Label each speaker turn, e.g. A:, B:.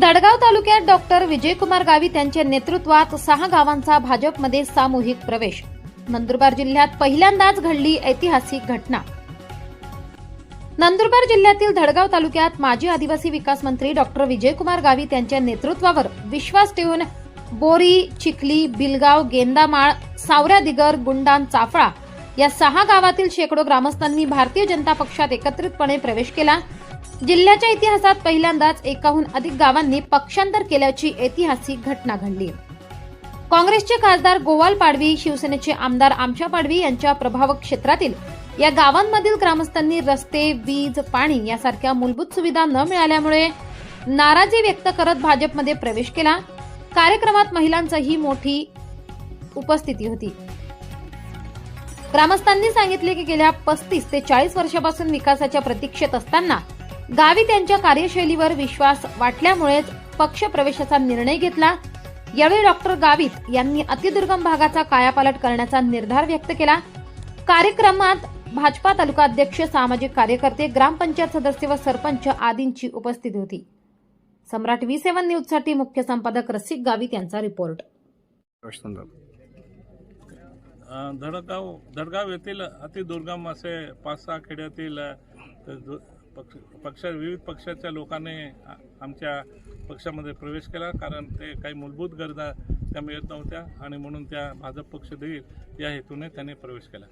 A: दडगाव तालुक्यात डॉक्टर विजयकुमार गावित यांच्या नेतृत्वात सहा गावांचा भाजपमध्ये सामूहिक प्रवेश. नंदुरबार जिल्ह्यात पहिल्यांदाच घडली ऐतिहासिक घटना. नंदुरबार जिल्ह्यातील धडगाव तालुक्यात माजी आदिवासी विकास मंत्री डॉक्टर विजयकुमार गावित यांच्या नेतृत्वावर विश्वास ठेवून बोरी चिखली बिलगाव गेंदामाळ सावऱ्या दिगर गुंडान चाफळा या सहा गावातील शेकडो ग्रामस्थांनी भारतीय जनता पक्षात एकत्रितपणे प्रवेश केला. जिल्ह्याच्या इतिहासात पहिल्यांदाच एकाहून अधिक गावांनी पक्षांतर केल्याची ऐतिहासिक घटना घडली. काँग्रेसचे खासदार गोवाल पाडवी शिवसेनेचे आमदार आमच्या पाडवी यांच्या प्रभावक क्षेत्रातील या गावांमधील ग्रामस्थांनी रस्ते वीज पाणी यासारख्या मूलभूत सुविधा न मिळाल्यामुळे नाराजी व्यक्त करत भाजपमध्ये प्रवेश केला. कार्यक्रमात महिलांचंही मोठी उपस्थिती होती. ग्रामस्थांनी सांगितले की गेल्या पस्तीस ते चाळीस वर्षापासून विकासाच्या प्रतीक्षेत असताना गावी त्यांच्या कार्यशैलीवर विश्वास वाटल्यामुळेच पक्ष प्रवेशाचा निर्णय घेतला. यावेळी डॉक्टर गावित यांनी अतिदुर्गम भागाचा कायापालट करण्याचा निर्धार व्यक्त केला. कार्यक्रमात भाजपा तालुका अध्यक्ष सामाजिक कार्यकर्ते ग्रामपंचायत सदस्य व सरपंच आदींची उपस्थिती होती. सम्राट व्ही सेव्हन न्यूजसाठी मुख्य संपादक रसिक गावित यांचा रिपोर्ट.
B: धडगाव धडगाव येथील अतिदुर्गम असे पाच सहा खेड्यातील पक्ष पक्ष विविध पक्षाच्या लोकांनी आमच्या पक्षामध्ये प्रवेश केला कारण ते काही मूलभूत गरजा त्या मिळत नव्हत्या आणि म्हणून त्या भाजप पक्ष देईल या हेतूने त्यांनी प्रवेश केला.